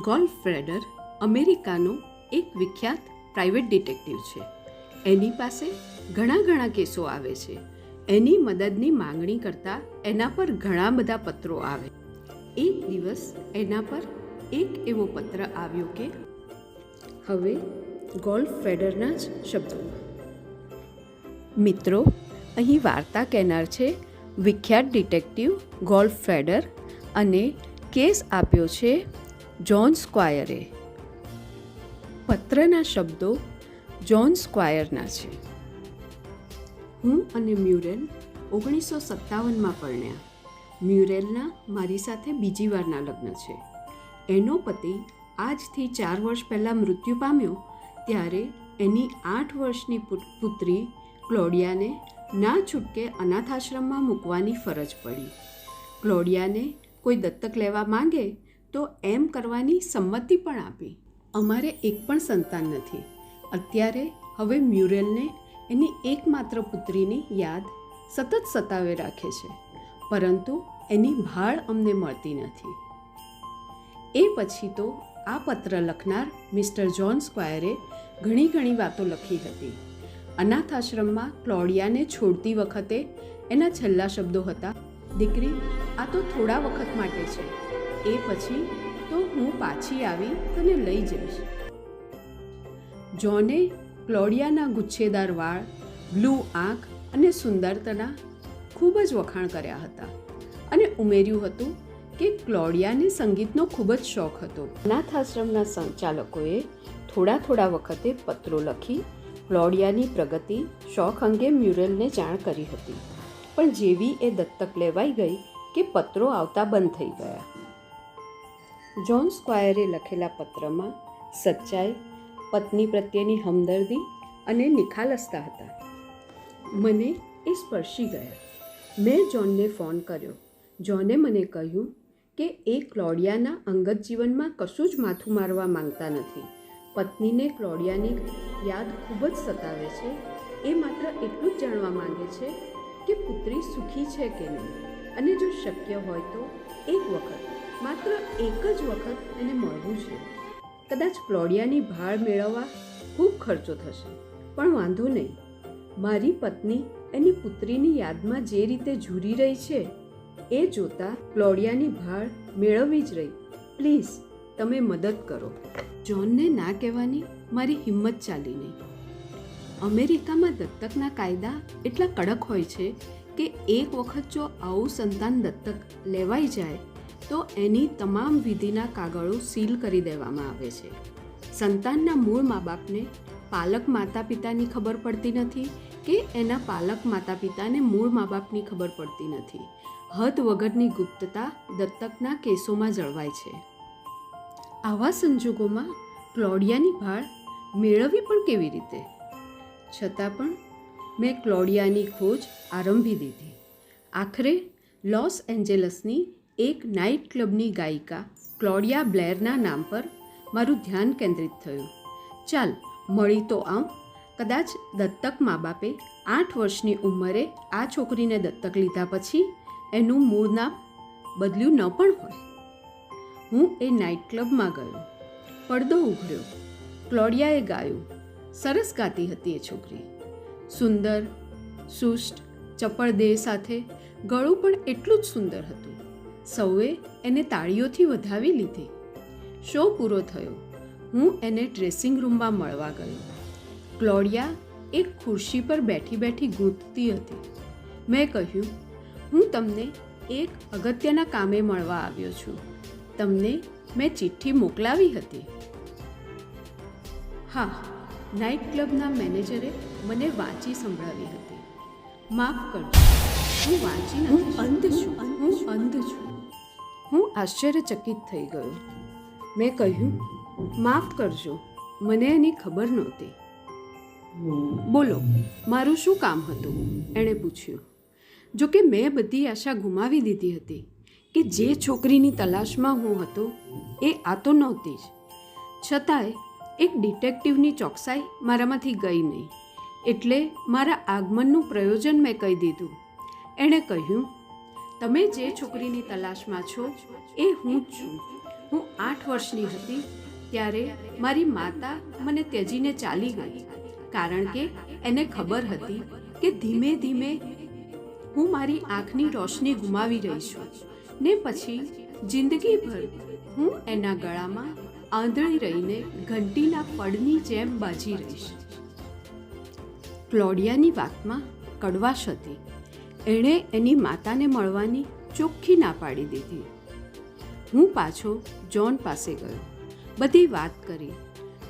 ગોલ્ફ્રેડર અમેરિકાનો એક વિખ્યાત private detective છે. એની પાસે ઘણા ઘણા કેસો આવે છે. એની મદદની માંગણી કરતાં એના પર ઘણા બધા પત્રો આવે. એક દિવસ એના પર એક એવો પત્ર આવ્યો કે, હવે ગોલ્ફ ફેડરના જ શબ્દોમાં. મિત્રો, અહીં વાર્તા કહેનાર છે વિખ્યાત ડિટેક્ટિવ ગોલ્ફ ફેડર અને કેસ આપ્યો છે જ્હોન સ્ક્વાયરે પત્રના શબ્દો જ્હોન સ્ક્વાયરના છે. હું અને મ્યુરેલ ઓગણીસો સત્તાવનમાં પરણ્યા. મ્યુરેલના મારી સાથે બીજી વારના લગ્ન છે. એનો પતિ આજથી ચાર વર્ષ પહેલાં મૃત્યુ પામ્યો, ત્યારે એની આઠ વર્ષની પુત્રી ક્લોડિયાને ના છૂટકે અનાથાશ્રમમાં મૂકવાની ફરજ પડી. ક્લોડિયાને કોઈ દત્તક લેવા માંગે તો એમ કરવાની સંમતિ પણ આપી. અમારે એક પણ સંતાન નથી. અત્યારે હવે મ્યુરેલને એની એકમાત્ર પુત્રીની યાદ સતત સતાવે રાખે છે. પરંતુ એની ભાળ અમને મળતી નથી. એ પછી તો આ પત્ર લખનાર મિસ્ટર જ્હોન સ્ક્વાયરે ઘણી ઘણી વાતો લખી હતી. અનાથાશ્રમમાં ક્લોડિયાને છોડતી વખતે એના છેલ્લા શબ્દો હતા, દીકરી, આ તો થોડા વખત માટે છે. એ પછી તો હું પાછી આવી તને લઈ જઈશ. જોને ક્લોડિયાના ગુચ્છેદાર વાળ, બ્લુ આંખ અને સુંદરતાના ખૂબ જ વખાણ કર્યા હતા અને ઉમેર્યું હતું કે ક્લોડિયાને સંગીતનો ખૂબ જ શોખ હતો. અનાથ આશ્રમના સંચાલકોએ થોડા થોડા વખતે પત્રો લખી ક્લોડિયાની પ્રગતિ, શોખ અંગે મ્યુરલને જાણ કરી હતી. પણ જેવી એ દત્તક લેવાઈ ગઈ કે પત્રો આવતા બંધ થઈ ગયા. જ્હોન સ્ક્વાયરે લખેલા પત્રમાં સચ્ચાઈ, પત્ની પ્રત્યેની હમદર્દી અને નિખાલસતા હતા. મને એ સ્પર્શી ગયા. મેં જોનને ફોન કર્યો. જોને મને કહ્યું કે એ ક્લોડિયાના અંગત જીવનમાં કશું જ માથું મારવા માંગતા નથી. પત્નીને ક્લોડિયાની યાદ ખૂબ જ સતાવે છે. એ માત્ર એટલું જ જાણવા માંગે છે કે પુત્રી સુખી છે કે નહીં. અને જો શક્ય હોય તો એક વખત માત્ર એક જ વખત એને મળવું છે. કદાચ ક્લોડિયાની ભાળ મેળવવા ખૂબ ખર્ચો થશે. પણ વાંધો નહીં. મારી પત્ની એની પુત્રીની યાદમાં જે રીતે ઝૂરી રહી છે, એ જોતા ક્લોડિયાની ભાળ મેળવવી જ રહી. પ્લીઝ, તમે મદદ કરો. જોનને ના કહેવાની મારી હિંમત ચાલી નહીં. અમેરિકામાં દત્તકના કાયદા એટલા કડક હોય છે કે એક વખત જો આવું સંતાન દત્તક લેવાઈ જાય તો એની તમામ વિધિના કાગળો સીલ કરી દેવામાં આવે છે. સંતાનના મૂળ મા બાપને પાલક માતા પિતાની ખબર પડતી નથી કે એના પાલક માતા પિતાને મૂળ મા બાપની ખબર પડતી નથી. હદ વગરની ગુપ્તતા દત્તકના કેસોમાં જળવાય છે. આવા સંજોગોમાં ક્લોડિયાની ભાળ મેળવવી પણ કેવી રીતે? છતાં પણ મેં ક્લોડિયાની ખોજ આરંભી દીધી. આખરે લોસ એન્જલસની એક નાઇટ ક્લબની ગાયિકા ક્લોડિયા બ્લેરના નામ પર મારું ધ્યાન કેન્દ્રિત થયું. ચાલ, મળી તો આમ કદાચ દત્તક મા બાપે આઠ વર્ષની ઉંમરે આ છોકરીને દત્તક લીધા પછી એનું મૂળ નામ બદલ્યું ન પણ હોય. હું એ નાઇટ ક્લબમાં ગયો. પડદો ઉઘડ્યો. ક્લોડિયાએ ગાયું. સરસ ગાતી હતી એ છોકરી. સુંદર, સુષ્ટ, ચપળ દેહ સાથે ગળું પણ એટલું જ સુંદર હતું. સૌએ એને તાળીઓથી વધાવી લીધી. શો પૂરો થયો? હું એને ડ્રેસિંગ રૂમમાં મળવા ગયો. ક્લોડિયા એક ખુરશી પર બેઠી બેઠી ગૂંથતી હતી. મેં કહ્યું હું તમને એક અગત્યના કામે મળવા આવ્યો છું. તમને મેં ચિઠ્ઠી મોકલાવી હતી. હા નાઇટ ક્લબના મેનેજરે મને વાંચી સંભળાવી હતી. માફ કરજો હું વાંચી નથી અંધ છું. હું અંધ છું. હું આશ્ચર્યચકિત થઈ ગયો. મેં કહ્યું, માફ કરજો, મને એની ખબર નહોતી. બોલો, મારું શું કામ હતું? એણે પૂછ્યું. જો કે મેં બધી આશા ગુમાવી દીધી હતી કે જે છોકરીની તલાશમાં હું હતો, એ આ તો નહોતી જ. છતાંય એક ડિટેક્ટિવની ચોકસાઈ મારામાંથી ગઈ નહીં. એટલે મારા આગમનનું પ્રયોજન મેં કહી દીધું. એણે કહ્યું તમે જે છોકરીની તલાશમાં છો, એ હું જ છું. હું આઠ વર્ષની હતી, ત્યારે મારી માતા મને ત્યજીને ચાલી ગઈ, કારણ કે એને ખબર હતી કે ધીમે ધીમે હું મારી આંખની રોશની ગુમાવી રહી છું. ને પછી જિંદગીભર હું એના ગળામાં આંધળી રહીને ઘંટીના પડની જેમ બાજી રહીશ. ક્લોડિયાની વાતમાં કડવાશ હતી. એણે એની માતાને મળવાની ચોખ્ખી ના પાડી દીધી. હું પાછો જોન પાસે ગયો. બધી વાત કરી.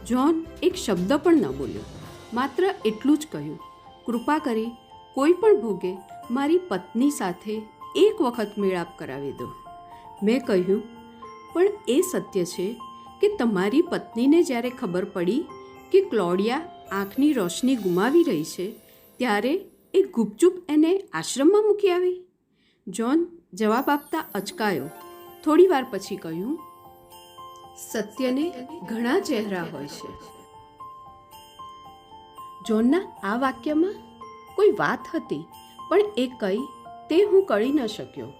જોન એક શબ્દ પણ ન બોલ્યો. માત્ર એટલું જ કહ્યું, કૃપા કરી, કોઈ પણ ભોગે મારી પત્ની સાથે એક વખત મેળાપ કરાવી દો. મેં કહ્યું, પણ એ સત્ય છે કે તમારી પત્નીને જ્યારે ખબર પડી કે ક્લોડિયા આંખની રોશની ગુમાવી રહી છે, ત્યારે એ ગુપચુપ એને આશ્રમમાં મૂકી આવી. જોન જવાબ આપતા અચકાયો. થોડી વાર પછી કહ્યું, સત્યને ઘણા ચહેરા હોય છે. જોનના આ વાક્યમાં કોઈ વાત હતી, પણ એ કઈ તે હું કળી ન શક્યો.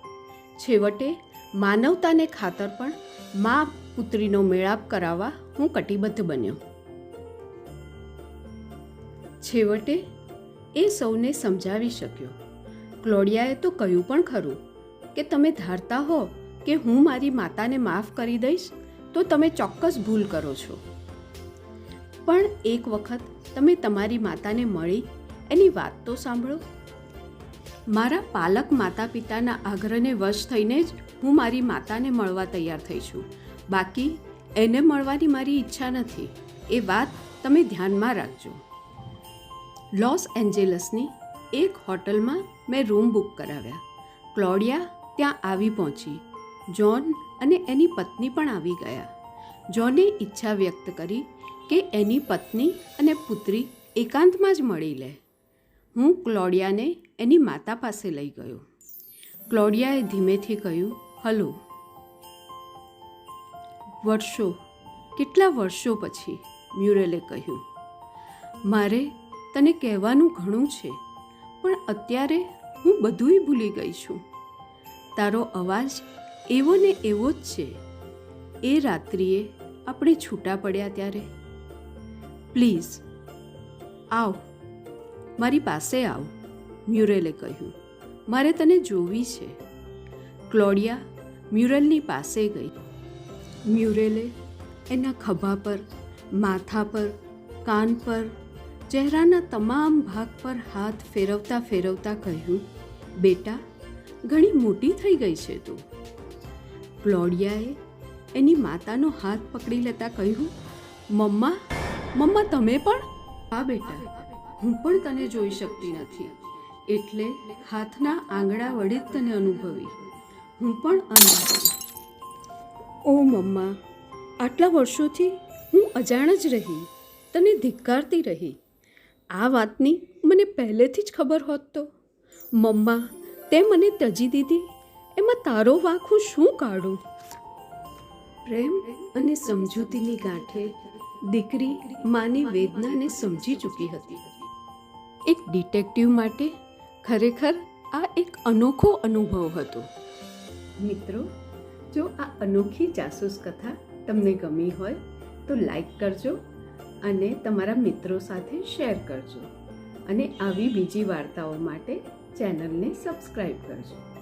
છેવટે માનવતાને ખાતર પણ મા પુત્રીનો મેળાપ કરાવવા હું કટિબદ્ધ બન્યો. છેવટે એ સૌને સમજાવી શક્યો. ક્લોડિયાએ તો કહ્યું પણ ખરું કે તમે ધારતા હો કે હું મારી માતાને માફ કરી દઈશ, તો તમે ચોક્કસ ભૂલ કરો છો. પણ એક વખત તમે તમારી માતાને મળી એની વાત તો સાંભળો. મારા પાલક માતા પિતાના આગ્રહને વશ થઈને જ હું મારી માતાને મળવા તૈયાર થઈ છું. બાકી એને મળવાની મારી ઈચ્છા નથી. એ વાત તમે ધ્યાનમાં રાખજો. લોસ એન્જેલસની એક હોટલમાં મેં રૂમ બુક કરાવ્યા. ક્લોડિયા ત્યાં આવી પહોંચી. જોન અને એની પત્ની પણ આવી ગયા. જોને ઈચ્છા વ્યક્ત કરી કે એની પત્ની અને પુત્રી એકાંતમાં જ મળી લે. હું ક્લોડિયાને એની માતા પાસે લઈ ગયો. ક્લોડિયાએ ધીમેથી કહ્યું, હલો. વર્ષો, કેટલા વર્ષો પછી મ્યુરેલે કહ્યું, મારે તને કહેવાનું ઘણું છે, પણ અત્યારે હું બધુંય ભૂલી ગઈ છું. તારો અવાજ એવો ને એવો જ છે. એ રાત્રિએ આપણે છૂટા પડ્યા ત્યારે. પ્લીઝ, આવ, મારી પાસે આવ, મ્યુરેલે કહ્યું. મારે તને જોવી છે. ક્લોડિયા મ્યુરલની પાસે ગઈ. મ્યુરેલે એના ખભા પર, માથા પર, કાન પર ચહેરાના તમામ ભાગ પર હાથ ફેરવતા ફેરવતા કહ્યું, બેટા, ઘણી મોટી થઈ ગઈ છે તું. ક્લોડિયાએ એની માતાનો હાથ પકડી લેતા કહ્યું, મમ્મા મમ્મા, તમે પણ? હા, બેટા, હું પણ તને જોઈ શકતી નથી. એટલે હાથના આંગળા વડે જ તને અનુભવી. હું પણ અંધ ઓ મમ્મા, આટલા વર્ષોથી હું અજાણ જ રહી, તને ધિક્કારતી રહી. આ વાતની મને પહેલેથી જ ખબર હોત તો. મમ્મા, તે મને તજી દીધી. એમાં તારો વાંક હું શું કાઢું? પ્રેમ અને સમજૂતીની ગાંઠે દીકરી માની વેદનાને સમજી ચૂકી હતી. એક ડિટેક્ટિવ માટે ખરેખર આ એક અનોખો અનુભવ હતો. મિત્રો, જો આ અનોખી જાસૂસ કથા તમને ગમી હોય તો લાઈક કરજો અને તમારા મિત્રો સાથે શેર કરજો. અને આવી બીજી વાર્તાઓ માટે ચેનલને સબસ્ક્રાઈબ કરજો.